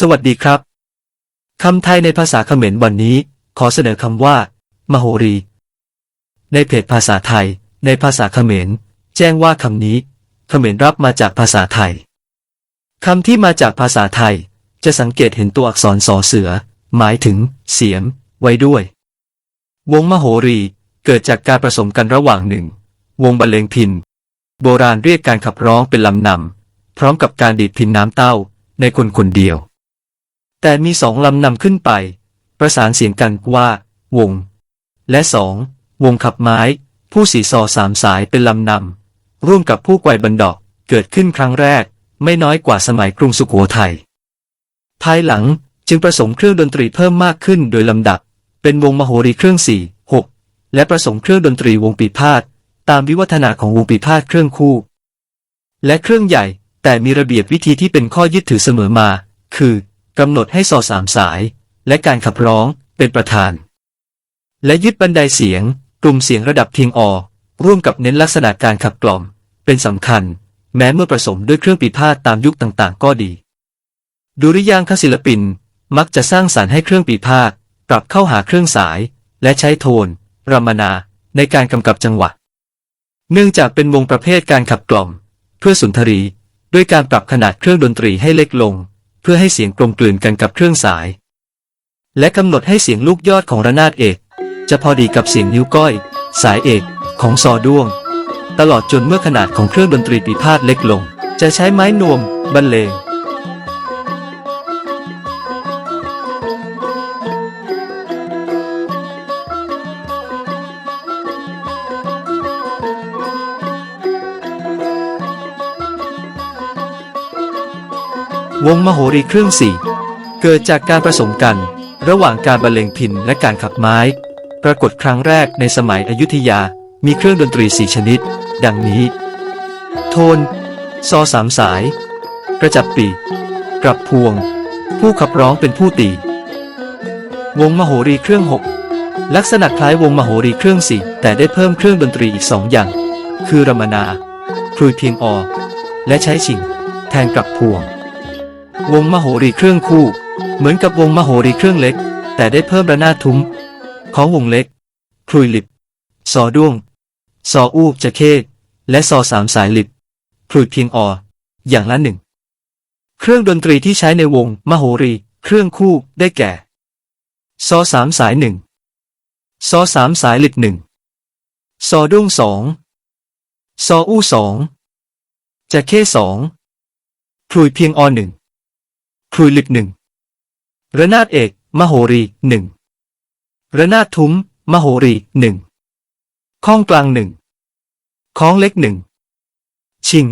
สวัสดีครับ คำไทยในภาษาเขมรวันนี้ ขอเสนอคำว่า มโหรี ในเพจภาษาไทย ในภาษาเขมร แจ้งว่าคำนี้ เขมรรับมาจากภาษาไทย คำที่มาจากภาษาไทย จะสังเกตเห็นตัวอักษรสอเสือ หมายถึง เสียม ไว้ด้วย วงมโหรีเกิดจากการผสมกันระหว่างหนึ่ง วงบรรเลงพิน โบราณเรียกการขับร้องเป็นลำนำพร้อมกับการดีดพินน้ำเต้าในคนคนเดียว แต่มีสองลำนำขึ้นไป ประสานเสียงกันว่า วง และสองวงขับไม้ ผู้สีซอสามสายเป็นลำนำร่วมกับผู้ไกวบันดอกเกิดขึ้นครั้งแรก ไม่น้อยกว่าสมัยกรุงสุโขทัยภายหลังจึงผสมเครื่องดนตรีเพิ่มมากขึ้นโดยลำดับ เป็นวงมโหรีเครื่องสี่หกและผสมเครื่องดนตรีวงปีพาดตามวิวัฒนาของวงปีพาดเครื่องคู่ และเครื่องใหญ่ แต่มีระเบียบวิธีที่เป็นข้อยึดถือเสมอมา คือ กำหนดให้ซอสามสาย และการขับร้องเป็นประธาน และยึดบันไดเสียง กลุ่มเสียงระดับเพียงอร่วมกับเน้นลักษณะการขับกล่อม เป็นสำคัญ แม้เมื่อผสมด้วยเครื่องปีพาดตามยุคต่างๆ ก็ดี ดุริยางคศิลปิน มักจะสร้างสารรค์ให้เครื่องปีพาดปรับเข้าหาเครื่องสาย และใช้โทนรามนา ในการกำกับจังหวะ เนื่องจากเป็นวงประเภทการขับกล่อม เพื่อสุนทรี ด้วยการปรับขนาดเครื่องดนตรีให้เล็กลง พื่อให้เสียงกลมกลืนกันกับเครื่องสาย และกำหนดให้เสียงลูกยอดของระนาดเอก จะพอดีกับเสียงนิ้วก้อย สายเอก ของซอด้วง ตลอดจนเมื่อขนาดของเครื่องดนตรีปีพาดเล็กลง จะใช้ไม้นวมบรรเลง วงมโหรีเครื่องสี่เกิดจากการผสมกัน ระหว่างการบรรเลงพินและการขับไม้ ปรากฏครั้งแรกในสมัยอยุธยา มีเครื่องดนตรีสี่ชนิด ดังนี้ โทน ซอสามสาย กระจับปีกลับพวง ผู้ขับร้องเป็นผู้ตี วงมโหรีเครื่องหกลักษณะคล้ายวงมโหรีเครื่องสี่แต่ได้เพิ่มเครื่องดนตรีอีกสองอย่าง คือรมนาพลุยเพียงออและใช้ชิง แทนกลับพวง วงมโหรีเครื่องคู่ เหมือนกับวงมโหรีเครื่องเล็ก แต่ได้เพิ่มระนาดทุ้ม ของวงเล็กคลุยลิบซอด้วงซออู้จะเคและซอสามสายลิบคลุยเพียงออย่างละหนึ่ง เครื่องดนตรีที่ใช้ในวงมโหรีเครื่องคู่ได้แก่ซอสามสายหนึ่งซอสามสายลิบหนึ่งซอด้วงสองซออู้สองจะเคสองคลุยเพียงอหนึ่ง คลุยลิบหนึ่งระนาดเอก มโหรีหนึ่งระนาดทุ้ม มโหรีหนึ่งข้องกลางหนึ่งค้องเล็กหนึ่งชิง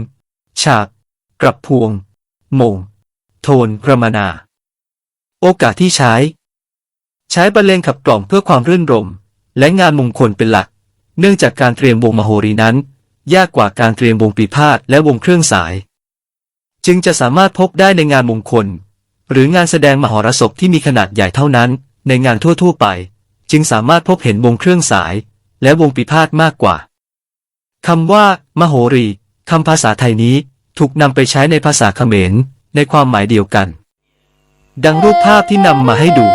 ฉาก กลับพวง โมง โทนระมานาโอกาสที่ใช้ ใช้บรรเลงขับกล่อมเพื่อความรื่นรม และงานมงคลเป็นหลัก เนื่องจากการเตรียมวงมโหรีนั้น ยากกว่าการเตรียมวงปีพาดและวงเครื่องสาย จึงจะสามารถพบได้ในงานมงคล หรืองานแสดงมหรสพที่มีขนาดใหญ่เท่านั้น ในงานทั่วๆไป จึงสามารถพบเห็นวงเครื่องสาย และวงปีพาดมากกว่าคำว่า มโหรีคำภาษาไทยนี้ถูกนำไปใช้ในภาษาเขมรในความหมายเดียวกัน ดังรูปภาพที่นำมาให้ดู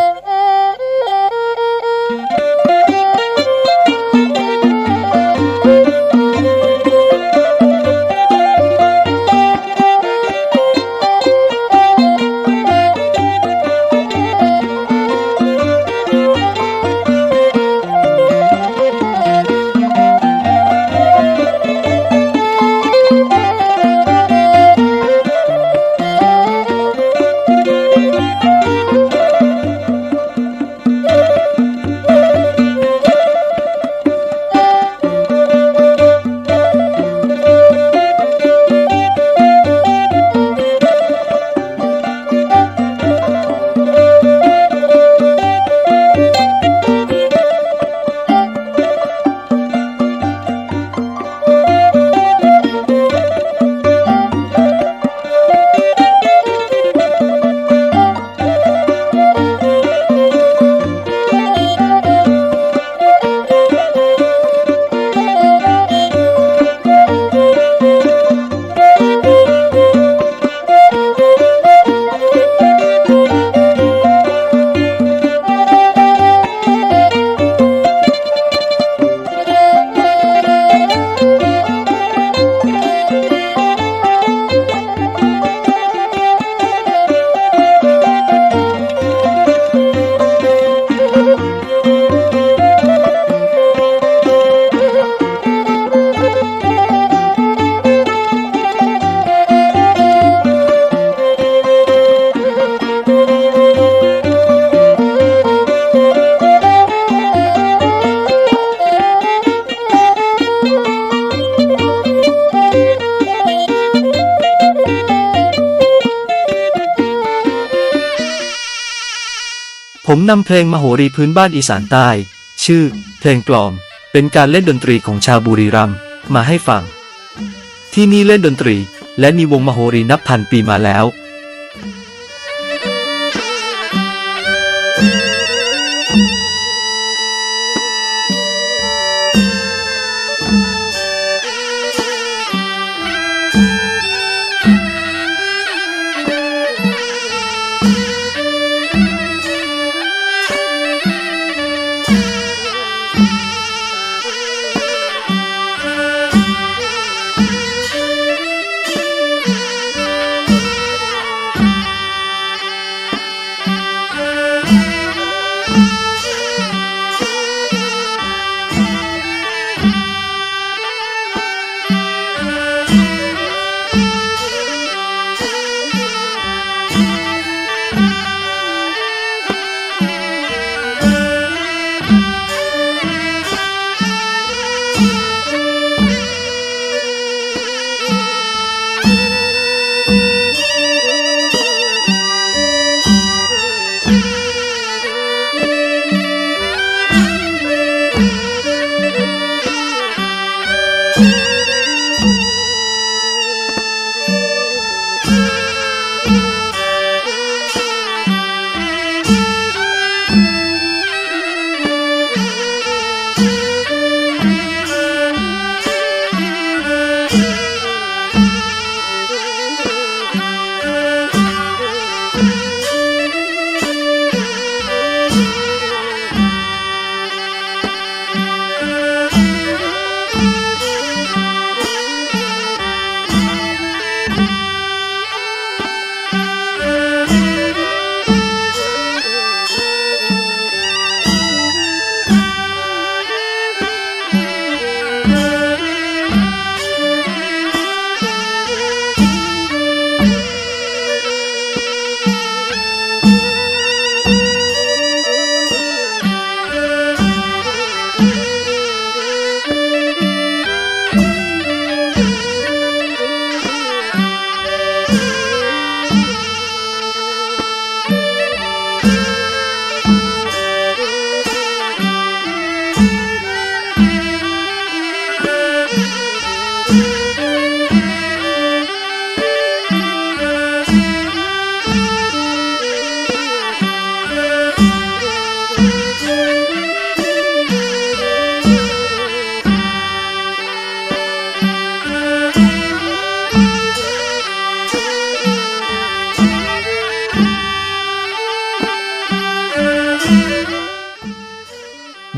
ผมนำเพลงมโหรีพื้นบ้านอีสานใต้ ชื่อ เพลงกลอม เป็นการเล่นดนตรีของชาวบุรีรัมย์มาให้ฟัง ที่นี่เล่นดนตรี และมีวงมโหรีนับพันปีมาแล้ว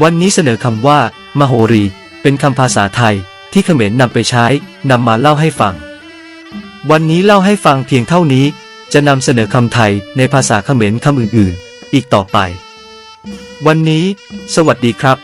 วันนี้เสนอคำว่า มโหรี เป็นคำภาษาไทย ที่เขมรนำไปใช้นำมาเล่าให้ฟัง วันนี้เล่าให้ฟังเพียงเท่านี้ จะนำเสนอคำไทยในภาษาเขมรคำอื่นๆ อีกต่อไป วันนี้ สวัสดีครับ